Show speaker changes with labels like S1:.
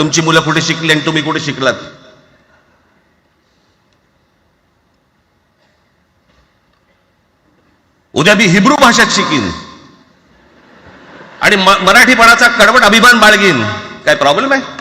S1: तुमची मुलं कुठे शिकली आणि तुम्ही कुठे शिकलात? उद्या मी हिब्रू भाषेत शिकीन. आणि म- मराठीपणाचा कडवट अभिमान बाळगीन. काय प्रॉब्लेम आहे?